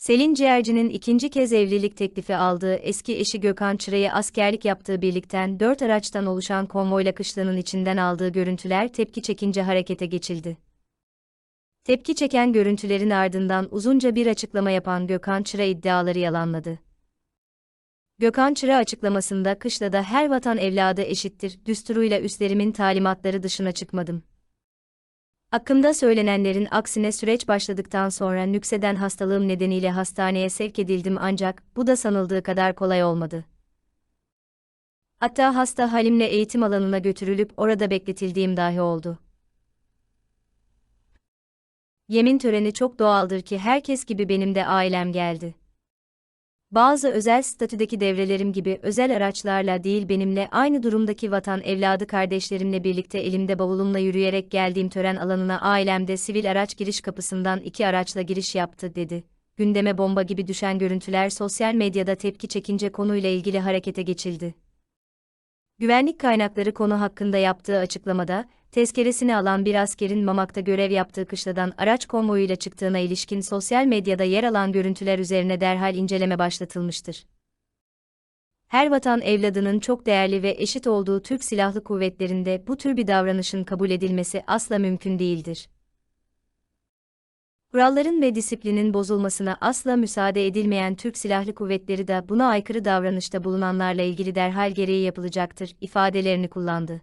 Selin Ciğerci'nin ikinci kez evlilik teklifi aldığı eski eşi Gökhan Çıra'ya askerlik yaptığı birlikten dört araçtan oluşan konvoyla kışlanın içinden aldığı görüntüler tepki çekince harekete geçildi. Tepki çeken görüntülerin ardından uzunca bir açıklama yapan Gökhan Çıra iddiaları yalanladı. Gökhan Çıra açıklamasında kışlada her vatan evladı eşittir düsturuyla üstlerimin talimatları dışına çıkmadım. Hakkımda söylenenlerin aksine süreç başladıktan sonra nükseden hastalığım nedeniyle hastaneye sevk edildim ancak bu da sanıldığı kadar kolay olmadı. Hatta hasta halimle eğitim alanına götürülüp orada bekletildiğim dahi oldu. Yemin töreni çok doğaldır ki herkes gibi benim de ailem geldi. Bazı özel statüdeki devrelerim gibi özel araçlarla değil benimle aynı durumdaki vatan evladı kardeşlerimle birlikte elimde bavulumla yürüyerek geldiğim tören alanına ailemde sivil araç giriş kapısından iki araçla giriş yaptı dedi. Gündeme bomba gibi düşen görüntüler sosyal medyada tepki çekince konuyla ilgili harekete geçildi. Güvenlik kaynakları konu hakkında yaptığı açıklamada, tezkeresini alan bir askerin Mamak'ta görev yaptığı kışladan araç konvoyuyla çıktığına ilişkin sosyal medyada yer alan görüntüler üzerine derhal inceleme başlatılmıştır. Her vatan evladının çok değerli ve eşit olduğu Türk Silahlı Kuvvetleri'nde bu tür bir davranışın kabul edilmesi asla mümkün değildir. Kuralların ve disiplinin bozulmasına asla müsaade edilmeyen Türk Silahlı Kuvvetleri de buna aykırı davranışta bulunanlarla ilgili derhal gereği yapılacaktır ifadelerini kullandı.